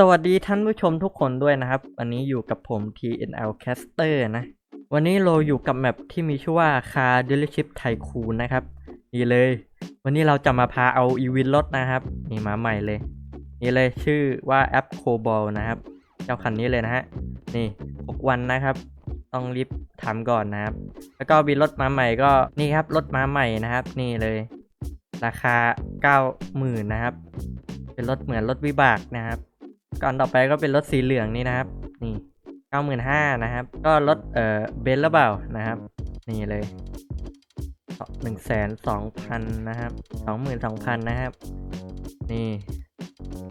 สวัสดีท่านผู้ชมทุกคนด้วยนะครับ วันนี้อยู่กับผม TNL Caster นะ วันนี้เราอยู่กับแมปที่มีชื่อว่า Car Dealership Tycoon นะครับ นี่เลย วันนี้เราจะมาพาเอาอีวินรถนะครับ นี่มาใหม่เลย นี่เลยชื่อว่าแอป Cobol นะครับ เจ้าคันนี้เลยนะฮะ นี่ 6 วันนะครับ ต้องรีบทำก่อนนะครับ แล้วก็มีรถมาใหม่ก็นี่ครับรถมาใหม่นะครับ นี่เลย ราคา 90,000นะครับ เป็นรถเหมือนรถวิบากนะครับ ก่อนต่อไปก็เป็นรถสีเหลืองนี่นะครับ นี่เก้าหมื่นห้านะครับ ก็รถเอ่อเบนซ์หรือเปล่านะครับ นี่เลยหนึ่งแสนสองพันนะครับสองหมื่นสองพันนะครับ นี่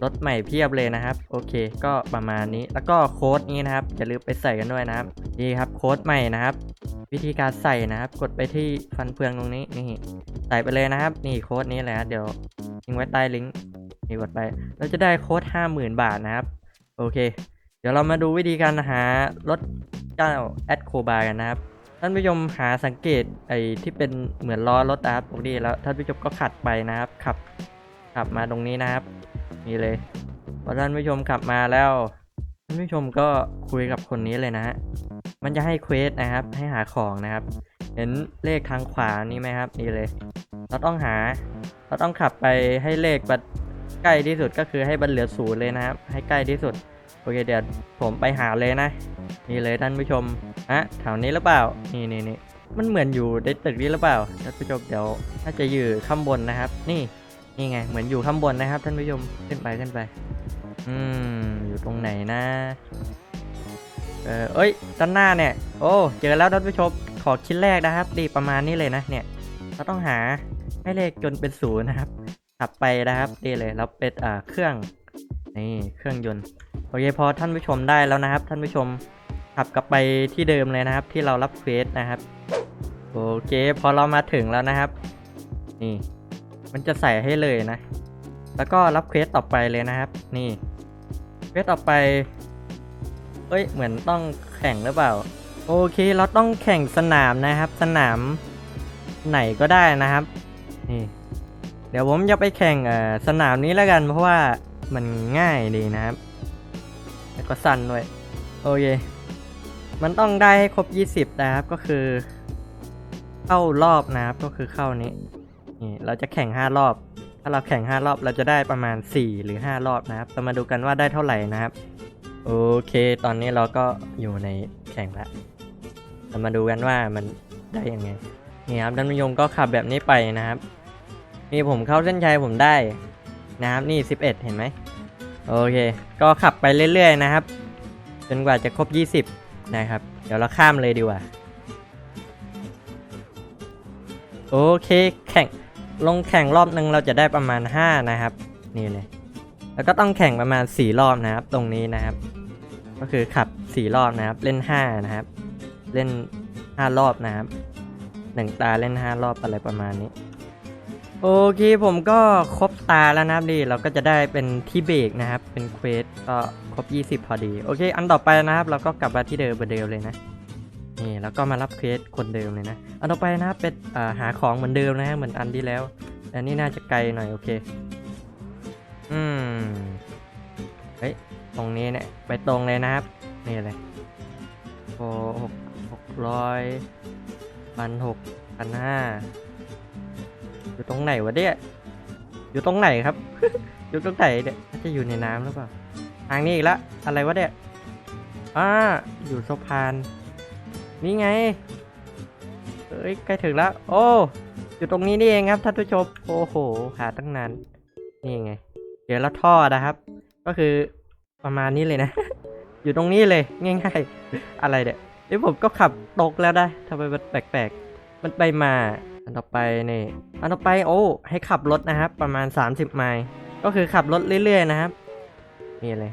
รถใหม่เพียบเลยนะครับ โอเค ก็ประมาณนี้แล้วก็โค้ดนี้นะครับอย่าลืมไปใส่กันด้วยนะครับนี่ครับโค้ดใหม่นะครับ วิธีการใส่นะครับ กดไปที่ฟันเฟืองตรงนี้นี่ใส่ไปเลยนะครับ นี่โค้ดนี้แหละเดี๋ยวทิ้งไว้ใต้ลิงก์ นี่กดไปเราจะได้โค้ดห้าหมื่นบาทนะครับ โอเค เดี๋ยวเรามาดูวิธีการหารถเจ้าแอดโคบากันนะครับท่านผู้ชมหาสังเกตไอ้ที่เป็นเหมือนล้อรถนะครับปกติแล้วท่านผู้ชมก็ขัดไปนะครับขับขับมาตรงนี้นะครับนี่เลยพอท่านผู้ชมขับมาแล้วท่านผู้ชมก็คุยกับคนนี้เลยนะฮะมันจะให้เควสนะครับให้หาของนะครับ เห็นเลขทางขวานี่ไหมครับนี่เลย เราต้องหา เราต้องขับไปให้เลขบัด ใกล้ที่สุดก็คือให้บันเหลือศูนย์เลยนะครับ ให้ใกล้ที่สุด โอเคเดี๋ยวผมไปหาเลยนะ นี่เลยท่านผู้ชมฮะแถวนี้หรือเปล่า นี่นี่นี่มันเหมือนอยู่ในตึกนี้หรือเปล่า ท่านผู้ชมเดี๋ยวถ้าจะอยู่ข้างบนนะครับ นี่ นี่ไง เหมือนอยู่ข้างบนนะครับ ท่านผู้ชม ขึ้นไปขึ้นไป อืม อยู่ตรงไหนนะ เออเอ้ย ด้านหน้าเนี่ย โอ้ เจอแล้วท่านผู้ชม ขอชิ้นแรกนะครับดีประมาณนี้เลยนะ เนี่ย เราต้องหาให้เลขจนเป็นศูนย์นะครับ ขับไปนะครับนี่เลยแล้วเป็นอ่าเครื่องนี่เครื่องยนต์โอเคพอท่านผู้ชมได้แล้วนะครับ ท่านผู้ชมขับกลับไปที่เดิมเลยนะครับ ที่เรารับเควสนะครับโอเคพอเรามาถึงแล้วนะครับนี่มันจะใส่ให้เลยนะ แล้วก็รับเควสต่อไปเลยนะครับ นี่เควสต่อไปเอ้ยเหมือนต้องแข่งหรือเปล่า โอเคเราต้องแข่งสนามนะครับ สนามไหนก็ได้นะครับ นี่ เดี๋ยวผมจะไปแข่งสนามนี้แล้วกันเพราะว่ามันง่ายดีนะครับ แล้วก็สั้นด้วย โอเค มันต้องได้ให้ครบ 20 นะครับก็คือ เข้ารอบนะครับก็คือเข้านี้นี่เราจะแข่ง 5 รอบ ถ้าเราแข่ง 5 รอบเราจะได้ประมาณ 4 หรือ 5 รอบนะครับเรามาดูกันว่าได้เท่าไหร่นะครับ โอเค ตอนนี้เราก็อยู่ในแข่งแล้วเรามาดูกันว่ามันได้ยังไงนี่ครับท่านผู้ชมก็ขับแบบนี้ไปนะครับ นี่ผมเข้าเส้นชัยผมได้นะครับนี่ 11 เห็นไหมโอเค ก็ขับไปเรื่อยๆนะครับ จนกว่าจะครบ 20 นะครับ เดี๋ยวเราข้ามเลยดีกว่า โอเคแข่งลงแข่งรอบหนึ่งเราจะได้ประมาณ 5 นะครับ นี่เลย แล้วก็ต้องแข่งประมาณ 4 รอบนะครับ ตรงนี้นะครับ ก็คือขับ 4 รอบนะครับ เล่น 5 นะครับ เล่น 5 รอบนะครับหนึ่งตาเล่น 5 รอบอะไรประมาณนี้ โอเคผมก็ครบตาแล้วนะครับดีเราก็จะได้เป็นที่เบรกนะครับ เป็นเควสก็ครบ 20 พอดี โอเค อันต่อไปนะครับ เราก็กลับมาที่เดิมเหมือนเดิมเลยนะนี่แล้วก็มารับเควสคนเดิมเลยนะ อันต่อไปนะครับเป็นหาของเหมือนเดิมนะฮะเหมือนอันที่แล้ว อันนี้น่าจะไกลหน่อยโอเคอืมเฮ้ยตรงนี้เนี่ยไปตรงเลยนะครับนี่เลยโอ้หกหกร้อยพันหกพันห้า อยู่ตรงไหนวะเนี่ยอยู่ตรงไหนครับ อยู่ตรงไหนเนี่ยน่าจะอยู่ในน้ำหรือเปล่าทางนี้อีกละอะไรวะเนี่ยอ่าอยู่สะพานนี่ไงเอ้ยใกล้ถึงแล้ว โอ้อยู่ตรงนี้นี่เองครับท่านผู้ชมโอ้โหหาตั้งนานนี่ไง เดี๋ยวเราท่อนะครับ ก็คือประมาณนี้เลยนะ อยู่ตรงนี้เลยง่ายๆ อะไรเนี่ยเดี๋ยวผมก็ขับตกแล้วได้ทำไมมันแปลกๆ มันไปมา อันต่อไปนี่ อันต่อไปโอ้ให้ขับรถนะครับ ประมาณ 30 ไมล์ก็คือขับรถเรื่อย ๆ นะครับนี่เลย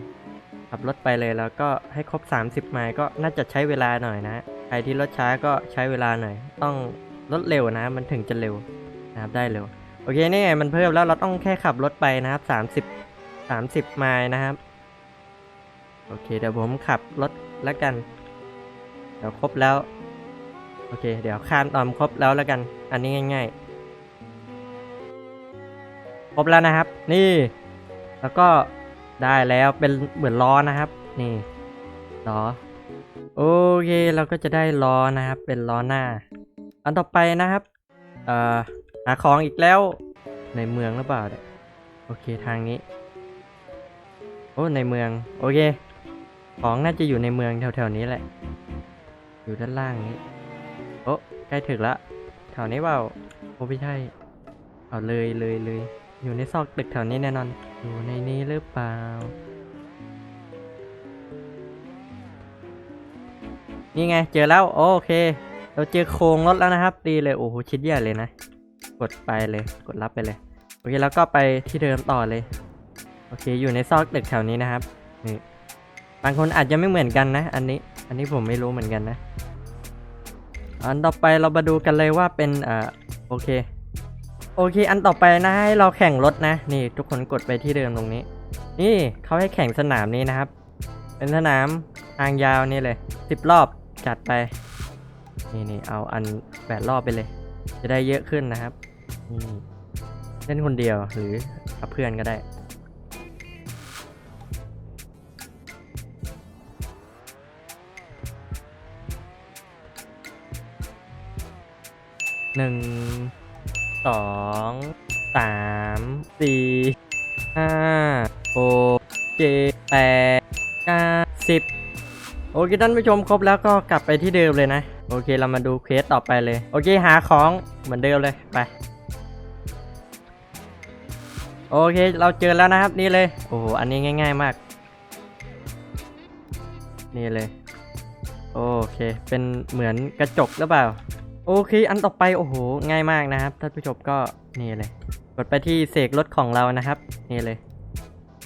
ขับรถไปเลยแล้วก็ให้ครบ 30 ไมล์ก็น่าจะใช้เวลาหน่อยนะใครที่รถช้าก็ใช้เวลาหน่อย ต้องรถเร็วนะ มันถึงจะเร็วนะครับได้เร็วโอเคนี่ไงมันเพิ่มแล้วเราต้องแค่ขับรถไปนะครับ 30 30 ไมล์นะครับโอเคเดี๋ยวผมขับรถแล้วกัน เดี๋ยวครบแล้ว โอเค เดี๋ยวข้ามตอมครบแล้วแล้วกัน อันนี้ง่ายๆ ครบแล้วนะครับ นี่ แล้วก็ได้แล้วเป็นเหมือนล้อนะครับ นี่ล้อโอเค เราก็จะได้ล้อนะครับ เป็นล้อหน้า อันต่อไปนะครับ เอ่อ หาของอีกแล้ว ในเมืองหรือเปล่าเนี่ย โอเค ทางนี้ โอ้ ในเมือง โอเค ของน่าจะอยู่ในเมืองแถวๆนี้แหละ อยู่ด้านล่างนี้ โอ้ใกล้ถึงละแถวนี้เปล่าโอ้ไม่ใช่ เอาเลยเลยเลย อยู่ในซอกตึกแถวนี้แน่นอน อยู่ในนี้หรือเปล่า นี่ไงเจอแล้ว โอเค เราเจอโครงรถแล้วนะครับ ดีเลย โอ้โหชิ้นใหญ่เลยนะ กดไปเลย กดรับไปเลย โอเค แล้วก็ไปที่เดิมต่อเลย โอเค อยู่ในซอกตึกแถวนี้นะครับ นี่ บางคนอาจจะไม่เหมือนกันนะ อันนี้ อันนี้ผมไม่รู้เหมือนกันนะ อันต่อไปเรามาดูกันเลยว่าเป็นเอ่อโอเค โอเค อันต่อไปนะให้เราแข่งรถนะ นี่ทุกคนกดไปที่เดิมตรงนี้ นี่เขาให้แข่งสนามนี้นะครับ เป็นสนามทางยาวนี่เลยสิบรอบจัดไป นี่นี่เอาอันแปดรอบไปเลย จะได้เยอะขึ้นนะครับนี่เล่นคนเดียวหรือกับเพื่อนก็ได้ หนึ่งสองสามสี่ห้าหกเจ็ดแปดเก้าสิบโอเคท่านผู้ชมครบแล้วก็กลับไปที่เดิมเลยนะ โอเคเรามาดูเควสต่อไปเลย โอเคหาของเหมือนเดิมเลยไปโอเคเราเจอแล้วนะครับนี่เลยโอ้โหอันนี้ง่าย ๆมาก นี่เลย โอเค เป็นเหมือนกระจกหรือเปล่า โอเค อันต่อไปโอ้โห ง่ายมากนะครับท่านผู้ชมก็นี่เลย กดไปที่เสกรถของเรานะครับ นี่เลย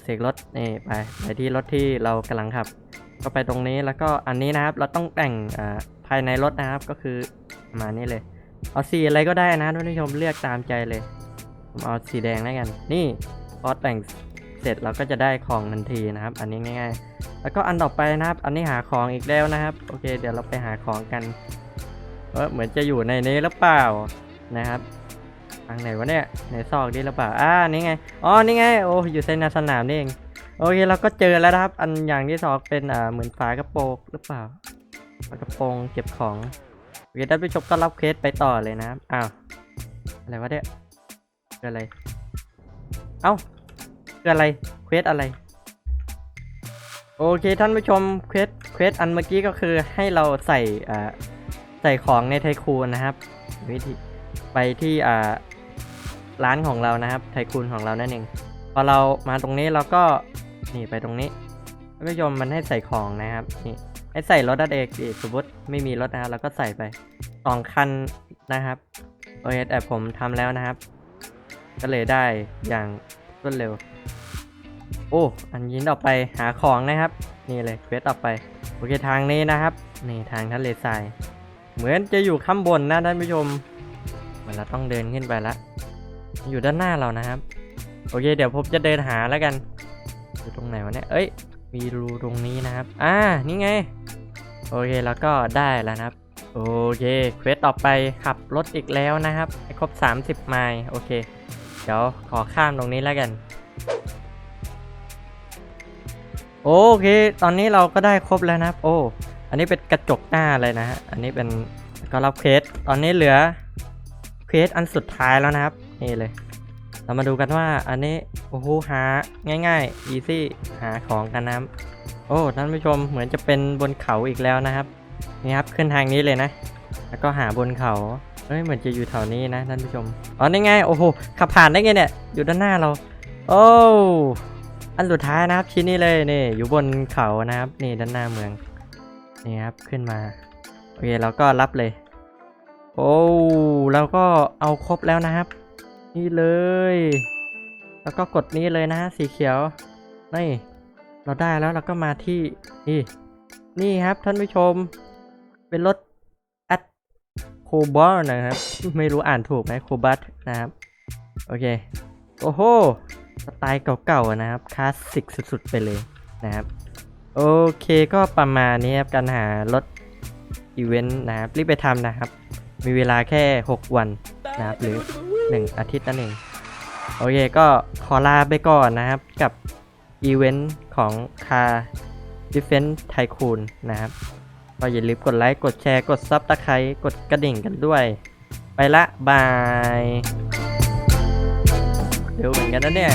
เสกรถนี่ไปไปที่รถที่เรากำลังขับ ก็ไปตรงนี้แล้วก็อันนี้นะครับ เราต้องแต่งอ่าภายในรถนะครับก็คือมานี้เลย เอาสีอะไรก็ได้นะท่านผู้ชมเลือกตามใจเลย ผมเอาสีแดงแล้วกัน นี่พอแต่งเสร็จเราก็จะได้ของทันทีนะครับ อันนี้ง่าย ๆ แล้วก็อันต่อไปนะครับ อันนี้หาของอีกแล้วนะครับ โอเค เดี๋ยวเราไปหาของกัน เออเหมือนจะอยู่ในนี้หรือเปล่านะครับทางไหนวะเนี่ยในซอกนี้หรือเปล่าอ่านี่ไงอ๋อนี่ไงโอ้อยู่ในสนามนี่เองโอเคเราก็เจอแล้วนะครับ อันอย่างที่สองเป็นอ่าเหมือนฝากระโปรงหรือเปล่าฝากระโปรงเก็บของเคท่านผู้ชมก็รับเคสไปต่อเลยนะครับอ้าวอะไรวะเนี่ยคืออะไรเอ้าคืออะไรเควสอะไรโอเคท่านผู้ชมเควสเควสอันเมื่อกี้ก็คือให้เราใส่อ่า ใส่ของในไทคูนนะครับ วิธีไปที่อ่าร้านของเรานะครับ ไทคูนของเรานั่นเอง พอเรามาตรงนี้เราก็นี่ไปตรงนี้ท่านผู้ชมมันให้ใส่ของนะครับนี่ให้ใส่รถดัดเอกดิสมมติไม่มีรถนะครับเราก็ใส่ไปสองคันนะครับโอเคแต่ผมทำแล้วนะครับ ก็เลยได้อย่างรวดเร็ว โอ้อันยินต่อไปหาของนะครับ นี่เลยเควสต่อไป โอเคทางนี้นะครับ นี่ทางทะเลทราย เหมือนจะอยู่ข้างบนนะท่านผู้ชมเหมือนเราต้องเดินขึ้นไปละ อยู่ด้านหน้าเรานะครับ โอเค เดี๋ยวผมจะเดินหาแล้วกัน อยู่ตรงไหนวะเนี่ย เอ้ย มีรูตรงนี้นะครับ อ่า นี่ไง โอเค แล้วก็ได้แล้วนะครับ โอเค เควสต่อไปขับรถอีกแล้วนะครับ ให้ครบ 30 ไมล์ โอเค เดี๋ยวขอข้ามตรงนี้แล้วกัน โอเค ตอนนี้เราก็ได้ครบแล้วนะครับ โอ้ อันนี้เป็นกระจกหน้าเลยนะฮะ อันนี้เป็นก็รับเควส ตอนนี้เหลือเควสอันสุดท้ายแล้วนะครับ นี่เลย เรามาดูกันว่าอันนี้ โอ้โหหาง่ายๆ easy หาของกันนะครับ โอ้ท่านผู้ชมเหมือนจะเป็นบนเขาอีกแล้วนะครับ นี่ครับขึ้นทางนี้เลยนะ แล้วก็หาบนเขาเฮ้ยเหมือนจะอยู่แถวนี้นะท่านผู้ชม อ๋อนี่ไงโอ้โหขับผ่านได้ไงเนี่ยอยู่ด้านหน้าเรา โอ้อันสุดท้ายนะครับชิ้นนี้เลยนี่อยู่บนเขานะครับ นี่ด้านหน้าเมือง นี่ครับขึ้นมา โอเคเราก็รับเลย โอ้เราก็เอาครบแล้วนะครับ นี่เลย แล้วก็กดนี้เลยนะสีเขียวนี่เราได้แล้วเราก็มาที่นี่นี่ครับท่านผู้ชม เป็นรถอัดโคบอลนะครับ ไม่รู้อ่านถูกไหมโคบัตนะครับ โอเค โอ้โห สไตล์เก่าๆนะครับ คลาสสิกสุดๆ ไปเลยนะครับ โอเคก็ประมาณนี้ครับการหารถอีเวนต์นะครับรีบไปทำนะครับ มีเวลาแค่ 6 วันนะครับหรือ 1 อาทิตย์นั่นเองโอเคก็ขอลาไปก่อนนะครับกับอีเวนต์ของคาดิเฟนต์ไทคูนนะครับก็อย่าลืมกดไลค์ กดแชร์ กดซับตะไคร้กดกระดิ่งกันด้วย ไปละ บาย เดี๋ยวเหมือนกันนะเนี่ย